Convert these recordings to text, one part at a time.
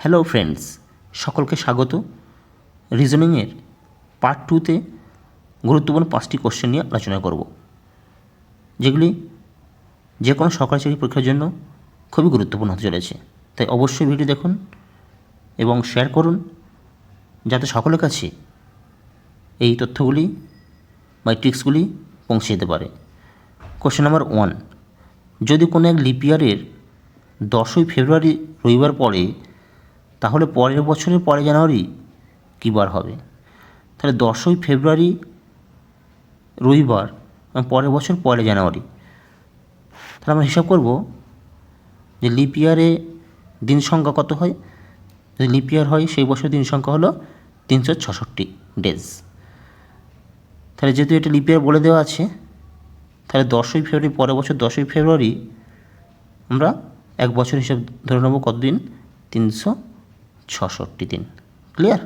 Hello friends সকলকে স্বাগত। রিজনিংয়ের part টুতে গুরুত্বপূর্ণ পাঁচটি কোশ্চেন নিয়ে আলোচনা করব, যেগুলি যে কোনো সরকারি চাকরি পরীক্ষার জন্য খুবই গুরুত্বপূর্ণ হতে চলেছে। তাই অবশ্যই ভিডিও দেখুন এবং শেয়ার করুন, যাতে সকলের কাছে এই তথ্যগুলি বা ট্রিক্সগুলি পৌঁছে যেতে পারে। কোশ্চেন নাম্বার ওয়ান যদি কোনো এক লিপিয়ারের দশই ফেব্রুয়ারি রবিবার পড়ে তাহলে পরের বছরের পরে জানুয়ারি কী বার হবে? তাহলে দশই ফেব্রুয়ারি রবিবার পরের বছর পয়লা জানুয়ারি। তাহলে আমরা হিসাব করব যে লিপ ইয়ারে দিন সংখ্যা কত হয়? যদি লিপ ইয়ার হয়, সেই বছর দিন সংখ্যা হলো তিনশো ছষট্টি ডেজ তাহলে যেহেতু এটা লিপ ইয়ার বলে দেওয়া আছে, তাহলে দশই ফেব্রুয়ারি, পরের বছর দশই ফেব্রুয়ারি আমরা এক বছর হিসাব ধরে নেব কতদিন? তিনশো ছষট্টি দিন। ক্লিয়ার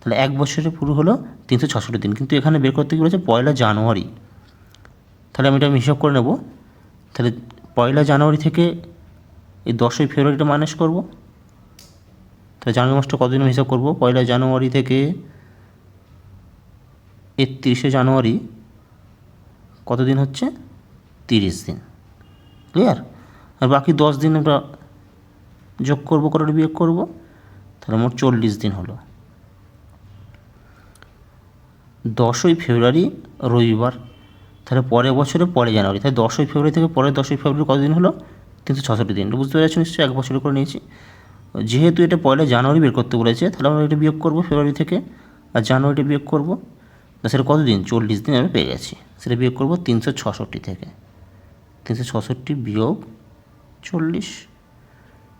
তাহলে এক বছরে পুরো হলো তিনশো ছষট্টি দিন। কিন্তু এখানে বের করতে বলেছে পয়লা জানুয়ারি। তাহলে আমি এটা আমি হিসাব করে নেব। তাহলে পয়লা জানুয়ারি থেকে এই দশই ফেব্রুয়ারিটা মাইনাস করব। তাহলে জানুয়ারি মাসটা কতদিন হিসাব করব? পয়লা জানুয়ারি থেকে একত্রিশে জানুয়ারি কতদিন হচ্ছে? তিরিশ দিন। ক্লিয়ার আর বাকি দশ দিন আমরা যোগ করব করে বিয়োগ করব? তাহলে মোট চল্লিশ দিন হলো। দশই ফেব্রুয়ারি রবিবার, তাহলে পরের বছরে পরে জানুয়ারি, তাহলে দশই ফেব্রুয়ারি থেকে পরের দশই ফেব্রুয়ারি কতদিন হলো? তিনশো ছষট্টি দিন। বুঝতে পেরেছ নিশ্চয়ই? এক বছর করে নিয়েছি। যেহেতু এটা পয়লা জানুয়ারি বের করতে বলেছে, তাহলে আমরা এটা বিয়োগ করব ফেব্রুয়ারি থেকে, আর জানুয়ারিটা বিয়োগ করব সেটা কতদিন চল্লিশ দিন আমি পেয়ে গেছি। সেটা বিয়োগ করব তিনশো ছষট্টি থেকে। তিনশো ছষট্টি বিয়োগ চল্লিশ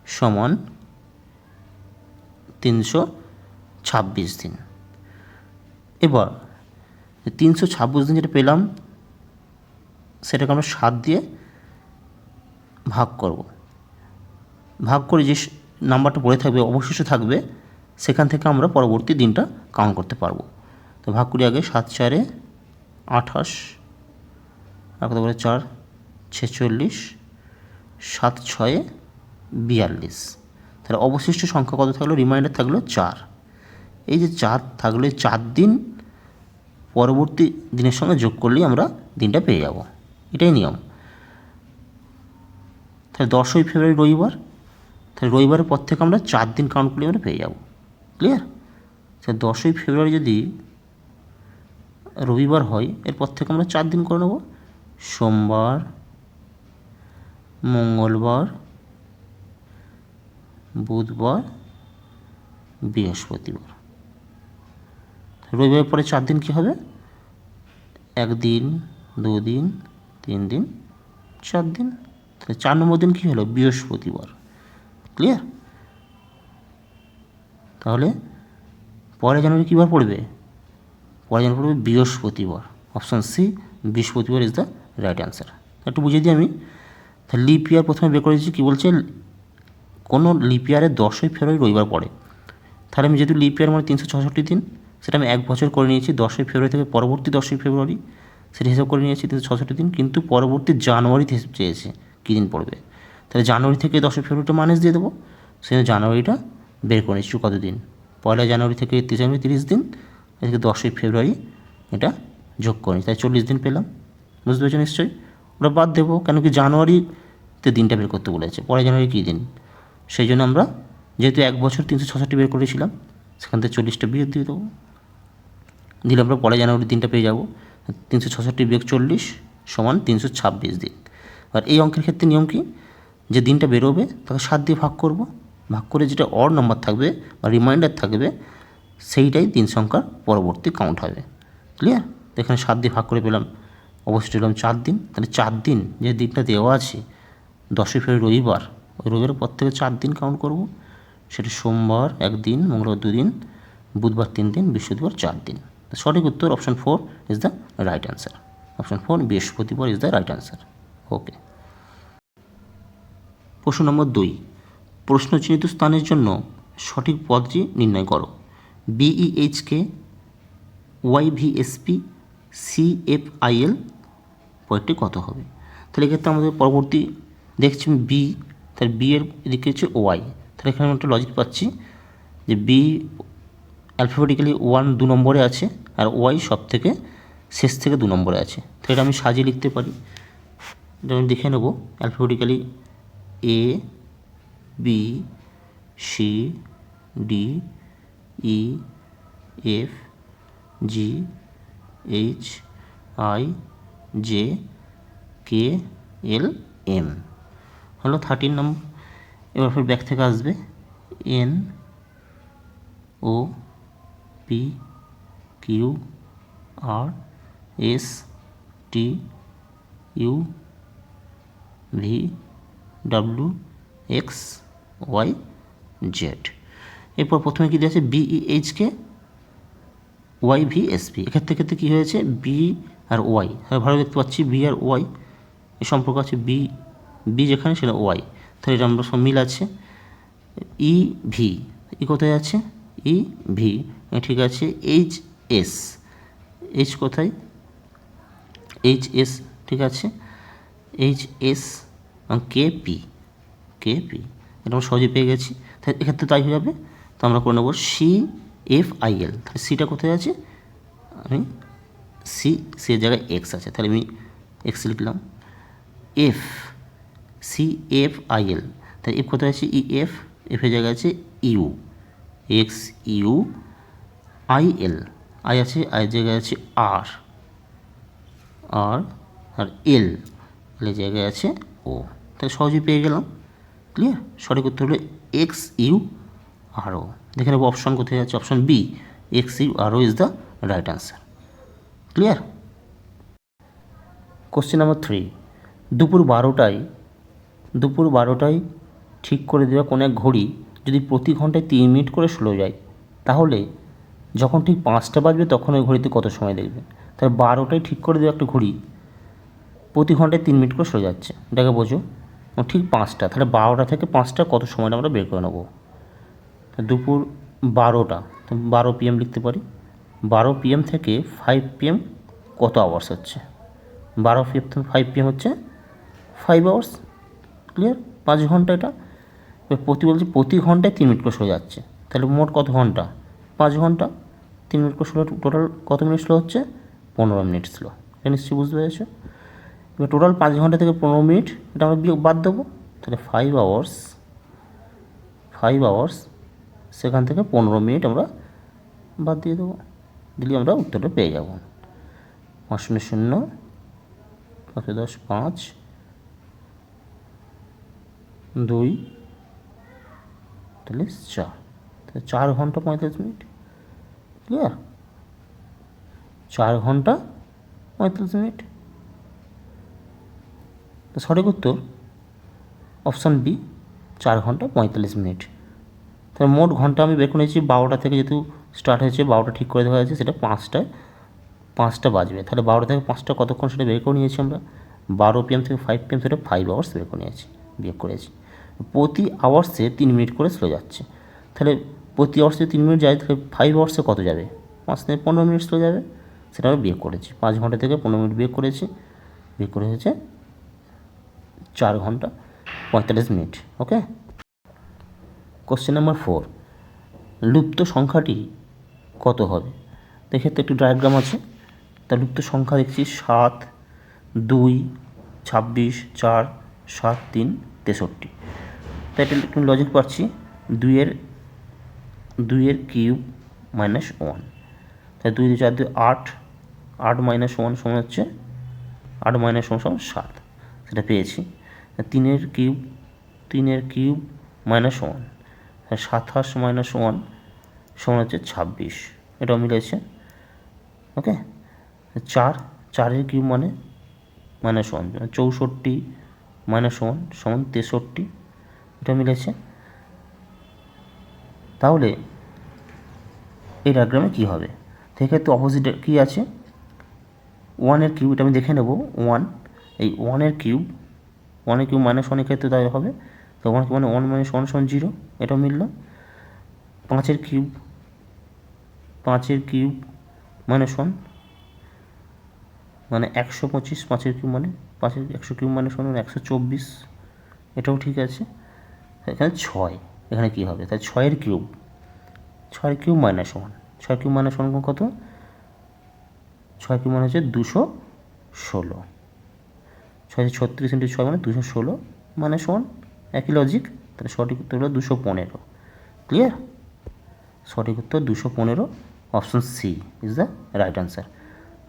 সমান তিনশো ছাব্বিশ দিন। এবার তিনশো ছাব্বিশ দিন যেটা পেলাম, সেটাকে আমরা সাত দিয়ে ভাগ করব। ভাগ করে যে নাম্বারটা পড়ে থাকবে, অবশিষ্ট থাকবে, সেখান থেকে আমরা পরবর্তী দিনটা কাউন্ট করতে পারব। তো ভাগ করি আগে সাত চারে আঠাশ, আর কত করে? চার, ছেচল্লিশ, সাত ছয়ে বিয়াল্লিশ। তাহলে অবশিষ্ট সংখ্যা কত থাকল? রিমাইন্ডার থাকল চার। এই যে চার থাকলে চার দিন পরবর্তী দিনের সঙ্গে যোগ করলেই আমরা দিনটা পেয়ে যাব। এটাই নিয়ম। তাহলে দশই ফেব্রুয়ারি রবিবার, তাহলে রবিবারের পর থেকে আমরা চার দিন কাউন্ট করলে আমরা পেয়ে যাব। ক্লিয়ার তাহলে দশই ফেব্রুয়ারি যদি রবিবার হয়, এরপর থেকে আমরা চার দিন করে নেব। সোমবার, মঙ্গলবার বুধবার, বৃহস্পতিবার। রবিবার পরে চার দিন কী হবে? একদিন, দুদিন তিন দিন চার দিন তাহলে চার নম্বর দিন কী হলো? বৃহস্পতিবার। ক্লিয়ার তাহলে পরে জানুয়ারি কী বার পড়বে? পরে জানুয়ারি পড়বে বৃহস্পতিবার। অপশান সি বৃহস্পতিবার ইজ দ্য রাইট অ্যান্সার একটু বুঝিয়ে দিই আমি। তাহলে লিপ ইয়ার প্রথমে বের করেছি, কী বলছে? কোনো লিপ ইয়ারে দশই ফেব্রুয়ারি রবিবার পড়ে। তাহলে আমি যেহেতু লিপ ইয়ার মানে তিনশো ছষট্টি দিন, সেটা আমি এক বছর করে নিয়েছি, দশই ফেব্রুয়ারি থেকে পরবর্তী দশই ফেব্রুয়ারি, সেটা হিসাব করে নিয়েছি তিনশো ছষট্টি দিন, কিন্তু পরবর্তী জানুয়ারিতে চেয়েছে কী দিন পড়বে। তাহলে জানুয়ারি থেকে দশই ফেব্রুয়ারিটা মাইনাস দিয়ে দেবো সেই জানুয়ারিটা বের করে নিচ্ছি কত দিন পয়লা জানুয়ারি থেকে তিরিশ জানুয়ারি তিরিশ দিন এদিকে দশই ফেব্রুয়ারি এটা যোগ করে তাই চল্লিশ দিন পেলাম। বুঝতে পেরেছ নিশ্চয়ই? ওটা বাদ দেবো, কেন কি জানুয়ারিতে দিনটা বের করতে বলেছে পরে জানুয়ারি কী দিন? সেই জন্য আমরা যেহেতু এক বছর তিনশো ছষট্টি বের করেছিলাম, সেখান থেকে চল্লিশটা বিয়োগ দিয়ে দেবো। দিলে আমরা পরে জানুয়ারির দিনটা পেয়ে যাব। তিনশো ছষট্টি বিয়োগ চল্লিশ সমান তিনশো ছাব্বিশ দিন। আর এই অঙ্কের ক্ষেত্রে নিয়ম কি? যে দিনটা বেরোবে, তাকে সাত দিয়ে ভাগ করব। ভাগ করে যেটা অর নাম্বার থাকবে বা রিমাইন্ডার থাকবে, সেইটাই দিন সংখ্যার পরবর্তী কাউন্ট হবে। ক্লিয়ার এখানে সাত দিয়ে ভাগ করে পেলাম। অবশ্যই পেলাম চার দিন। তাহলে চার দিন যে দিনটা দেওয়া আছে, দশই ফেব্রুয়ারি রবিবার ওই রবিবারের পর থেকে চার দিন কাউন্ট করব। সেটা সোমবার একদিন, মঙ্গলবার দুদিন, বুধবার তিন দিন বৃহস্পতিবার চার দিন সঠিক উত্তর option four is the right answer option four বৃহস্পতিবার is the right answer okay প্রশ্ন নম্বর দুই। প্রশ্নচিহ্নিত স্থানের জন্য সঠিক পদটি নির্ণয় করো। বিইএইচকে ওয়াইভিএসপি সিএফআইএল পয়েন্টটি কত হবে? তাহলে এক্ষেত্রে আমাদের পরবর্তী দেখছি বি তার বি এর এদিকে হচ্ছে ওয়াই তাহলে এখানে আমি একটা লজিক পাচ্ছি যে বি অ্যালফাবেটিক্যালি ওয়ান দু নম্বরে আছে আর ওয়াই সব থেকে শেষ থেকে দু নম্বরে আছে। তো এটা আমি সাজিয়ে লিখতে পারি। এটা আমি দেখে নেব। Alphabetically A B C D E F G H I J K L M হলো থার্টিন নম্বর এবার ফের ব্যাক থেকে আসবে। N O P Q R S T U V W X Y Z এরপর প্রথমে কী দিয়েছে? B E H K Y V S P এক্ষেত্রে ক্ষেত্রে কী হয়েছে? বি আর ওয়াই হ্যাঁ ভালো দেখতে পাচ্ছি। বি আর ওয়াই এ সম্পর্ক আছে বি বি যেখানে সেটা ওয়াই। তাহলে এটা আমরা সব মিল আছে। E V. ই কোথায় আছে? E V. ঠিক আছে, এইচ এস। এইচ কোথায়? এইচ এস, ঠিক আছে। H S K P. K P. এটা আমরা সহজে পেয়ে গেছি। তাহলে এক্ষেত্রে তাই হয়ে যাবে। তো আমরা করে নেব সি এফ আই এল। তাহলে সিটা কোথায় আছে? আমি সি সি জায়গায় এক্স আছে। তাহলে আমি এক্স লিখলাম। F C F I L তাহলে এফ কোথায় আছে? ই এফ এফের জায়গায় আছে U X U I L I আছে আই জায়গায় আছে আর আর আর এল এল জায়গায় আছে ও তাহলে সহজেই পেয়ে গেলাম। ক্লিয়ার সঠিক উত্তর হলো এক্স ইউ আর ও দেখে নেব অপশন কোথায় আছে। Option B X U R O is the right answer clear question number three দুপুর বারোটায় দুপুর বারোটায় ঠিক করে দেওয়া কোনো এক ঘড়ি যদি প্রতি ঘন্টায় তিন মিনিট করে স্লো যায়, তাহলে যখন ঠিক পাঁচটা বাজবে তখন ওই ঘড়িতে কত সময় দেখবে? তাহলে বারোটায় ঠিক করে দেওয়া একটা ঘড়ি প্রতি ঘন্টায় তিন মিনিট করে স্লো যাচ্ছে। এটাকে বোঝো। ঠিক পাঁচটা, তাহলে বারোটা থেকে পাঁচটা কত সময়টা আমরা বের করে নেব? দুপুর বারোটা বারো পিএম লিখতে পারি। বারো পিএম থেকে ফাইভ পিএম কত আওয়ার্স হচ্ছে? বারো পিএম ফাইভ পিএম হচ্ছে ফাইভ আওয়ার্স ক্লিয়ার পাঁচ ঘণ্টা এটা? প্রতি বলছি প্রতি ঘন্টায় তিন মিনিট করে স্লো যাচ্ছে। তাহলে মোট কত ঘণ্টা? পাঁচ ঘণ্টা? তিন মিনিট করে স্লো টোটাল কত মিনিট স্লো হচ্ছে? পনেরো মিনিট স্লো এটা নিশ্চয়ই বুঝতে পেরেছ? এবার টোটাল পাঁচ ঘণ্টা থেকে পনেরো মিনিট এটা আমরা বাদ দেবো। তাহলে ফাইভ আওয়ার্স ফাইভ আওয়ার্স সেখান থেকে পনেরো মিনিট আমরা বাদ দিয়ে দেবো। দিলে আমরা উত্তরটা পেয়ে যাব। পাঁচ শূন্য শূন্য, পাঁচ দশ পাঁচ দুই, তাহলে চার। তাহলে চার ঘণ্টা পঁয়তাল্লিশ মিনিট। ক্লিয়ার চার ঘণ্টা পঁয়তাল্লিশ মিনিট। সঠিক উত্তর অপশান বি, চার ঘণ্টা পঁয়তাল্লিশ মিনিট। তাহলে মোট ঘণ্টা আমি বের করে নিয়েছি বারোটা থেকে যেহেতু স্টার্ট হয়েছে, বারোটা ঠিক করে দেওয়া হয়েছে, সেটা পাঁচটায়, পাঁচটা বাজবে। তাহলে বারোটা থেকে পাঁচটা কতক্ষণ সেটা বের করে নিয়েছি আমরা? বারো পিএম থেকে ফাইভ পিএম সেটা ফাইভ আওয়ার্স বের করে নিয়েছি, বিয়োগ করেছি। প্রতি আওয়ার্সে তিন মিনিট করে স্লো যাচ্ছে। তাহলে প্রতি আওয়ার্সে তিন মিনিট যায়, তাহলে ফাইভ আওয়ার্সে কত যাবে? পাঁচ থেকে পনেরো মিনিট স্লো যাবে। সেটা আমরা বিয়োগ করেছি। পাঁচ ঘণ্টা থেকে পনেরো মিনিট বিয়োগ করেছি। বিয়োগ করে হয়েছে চার ঘণ্টা পঁয়তাল্লিশ minute okay question number four লুপ্ত সংখ্যাটি কত হবে? এক্ষেত্রে একটি ডায়াগ্রাম আছে। তা লুপ্ত সংখ্যা দেখছি সাত, দুই, ছাব্বিশ, চার, সাত, তিন, তেষট্টি। তাই এটা লজিক পাচ্ছি। দুইয়ের দুইয়ের কিউব মাইনাস ওয়ান তাই দুই দুই চার দুই আট আট মাইনাস ওয়ান সমান হচ্ছে, আট মাইনাস ওয়ান সমান সাত। সেটা পেয়েছি। তিনের কিউব তিনের কিউব মাইনাস ওয়ান সাতাশ মাইনাস ওয়ান সমান হচ্ছে ছাব্বিশ। এটাও মিলেছে। ওকে? চার, চারের কিউব মানে মাইনাস ওয়ান চৌষট্টি মাইনাস ওয়ান সমান তেষট্টি। এটা মিলেছে। তাহলে এই ডায়াগ্রামে কী হবে? সেক্ষেত্রে অপোজিট কী আছে? ওয়ানের কিউব এটা আমি দেখে নেব ওয়ান এই ওয়ানের কিউব ওয়ানের কিউব মাইনাস ওয়ানের ক্ষেত্রে তাই হবে, তো ওয়ান মানে ওয়ান মাইনাস ওয়ান সমান জিরো এটা মিলল। পাঁচের কিউব পাঁচের কিউব মাইনাস ওয়ান মানে একশো পঁচিশ পাঁচের কিউব মানে পাঁচের একশো কিউব মাইনাস ওয়ান একশো চব্বিশ, এটাও ঠিক আছে। এখানে ছয়, এখানে কী হবে? তাহলে ছয়ের কিউব ছয়ের কিউব মাইনাস ওয়ান ছয় কিউব মাইনাস ওয়ান কত? ছয় কিউব মানে হচ্ছে দুশো ষোলো। ছয় ছত্রিশ ইন্টু ছয় মানে দুশো ষোলো মানে ওয়ান। একই লজিক তাহলে সঠিক উত্তর হলো দুশো পনেরো। ক্লিয়ার সঠিক উত্তর দুশো পনেরো option C is the right answer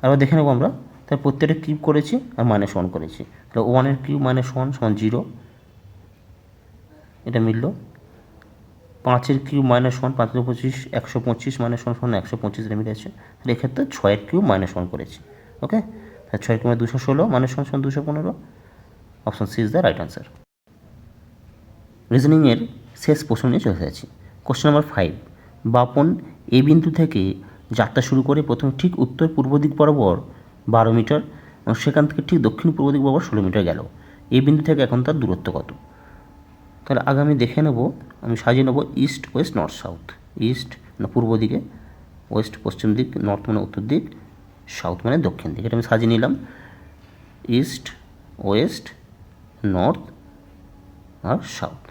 আবার দেখে নেব আমরা তার প্রত্যেকটা কিউব করেছি আর মাইনাস ওয়ান করেছি। তাহলে ওয়ানের কিউব মাইনাস ওয়ান সমান জিরো এটা মিলল। পাঁচের কিউ মাইনাস ওয়ান পাঁচশো পঁচিশ, একশো পঁচিশ মাইনাস ওয়ান সমান একশো পঁচিশ এটা মিলেছে তাহলে এক্ষেত্রে ছয়ের কিউ মাইনাস ওয়ান করেছি, ওকে? তাহলে ছয়ের কিউব দুশো ষোলো, মাইনাস ওয়ান সমান দুশো পনেরো। Option C is the right answer. রিজনিংয়ের শেষ প্রশ্ন নিয়ে চলে এসেছি question number five, Bapon A বিন্দু থেকে যাত্রা শুরু করে প্রথমে ঠিক উত্তর পূর্ব দিক বরাবর বারো মিটার এবং সেখান থেকে ঠিক দক্ষিণ পূর্ব দিক বরাবর ষোলো মিটার গেল। এই বিন্দু থেকে এখন তার দূরত্ব কত? তাহলে আগে আমি দেখে নেব, আমি সাজিয়ে নেব east west north south east না পূর্ব দিকে ওয়েস্ট পশ্চিম দিক নর্থ মানে উত্তর দিক সাউথ মানে দক্ষিণ দিক। এটা আমি সাজিয়ে নিলাম। ইস্ট ওয়েস্ট নর্থ আর সাউথ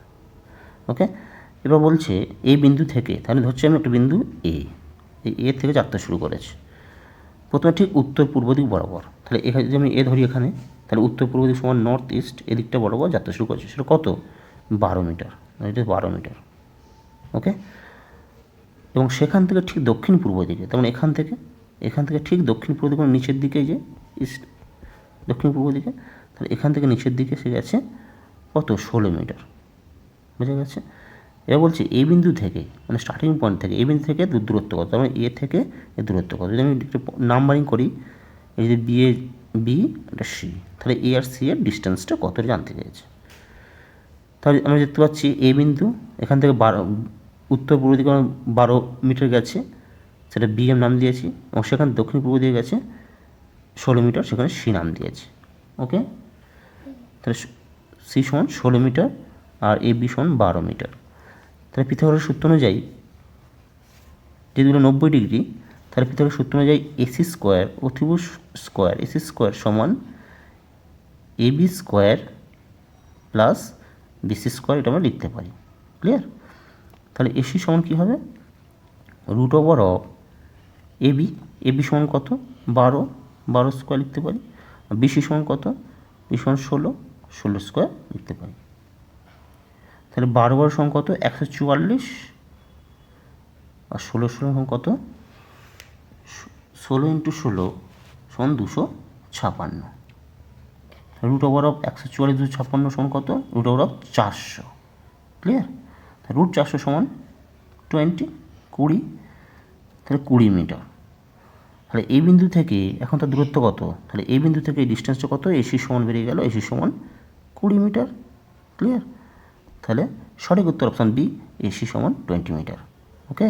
ওকে এবার বলছে এই বিন্দু থেকে, তাহলে ধরছি আমি একটা বিন্দু এ এই এ থেকে যাত্রা শুরু করেছে। প্রথমে ঠিক উত্তর পূর্ব দিক বরাবর। তাহলে এখানে যদি আমি এ ধরি এখানে, তাহলে উত্তর পূর্ব দিক সমান নর্থ ইস্ট এদিকটা বরাবর যাত্রা শুরু করেছে। সেটা কত? বারো মিটার, এটা বারো মিটার ওকে এবং সেখান থেকে ঠিক দক্ষিণ পূর্ব দিকে তেমন এখান থেকে এখান থেকে ঠিক দক্ষিণ পূর্ব দিকে মানে নিচের দিকে যে ইস্ট দক্ষিণ পূর্ব দিকে, তাহলে এখান থেকে নিচের দিকে সে গেছে কত? ষোলো মিটার, বুঝা গেছে? এবার বলছি এই বিন্দু থেকে মানে স্টার্টিং পয়েন্ট থেকে এই বিন্দু থেকে দূর- দূরত্ব কত? মানে এ থেকে এর দূরত্ব কত? যদি আমি একটু নাম্বারিং করি, এই যে বি এ বি এটা সি তাহলে এ আর সি এর ডিস্টেন্সটা কত? জানতে চেয়েছে তাহলে আমরা দেখতে পাচ্ছি এ বিন্দু, এখান থেকে বারো, উত্তর পূর্ব দিকে বারো মিটার গেছে, সেটা বি এম নাম দিয়েছি, এবং সেখানে দক্ষিণ পূর্ব দিকে গেছে ষোলো মিটার, সেখানে সি নাম দিয়েছি ওকে তাহলে সি সমান ষোলো মিটার আর এ বি সমান বারো মিটার। তাহলে পৃথকের সূত্র অনুযায়ী যেগুলো নব্বই ডিগ্রি, তাহলে পৃথকের সূত্র অনুযায়ী এসি স্কোয়ার ত্রিভুজ স্কোয়ার এসি স্কোয়ার সমান A B square plus BC square এটা আমরা লিখতে পারি। ক্লিয়ার তাহলে এসি সমান কী হবে? Root over of A B A B সমান কত? বারো। বারো স্কোয়ার লিখতে পারি। বিসি সমান কত? বি সমান ষোলো। ষোলো স্কোয়ার লিখতে পারি। তাহলে বারো বারো সমান কত? একশো চুয়াল্লিশ। আর ষোলো ষোলো সমান কত? ষোলো ইন্টু ষোলো সমান দুশো ছাপান্ন। রুট ওভার অফ একশো চুয়াল্লিশ দুশো ছাপ্পান্ন সমান কত? রুট ওভার অফ চারশো। ক্লিয়ার রুট চারশো সমান টোয়েন্টি কুড়ি, তাহলে কুড়ি মিটার। তাহলে এই বিন্দু থেকে এখন তার দূরত্ব কত? তাহলে এই বিন্দু থেকে এই ডিস্টেন্সটা কত? এসি সমান বেরিয়ে গেল এসি সমান কুড়ি মিটার। ক্লিয়ার তাহলে সঠিক উত্তর অপশান বি এসি সমান টোয়েন্টি মিটার। ওকে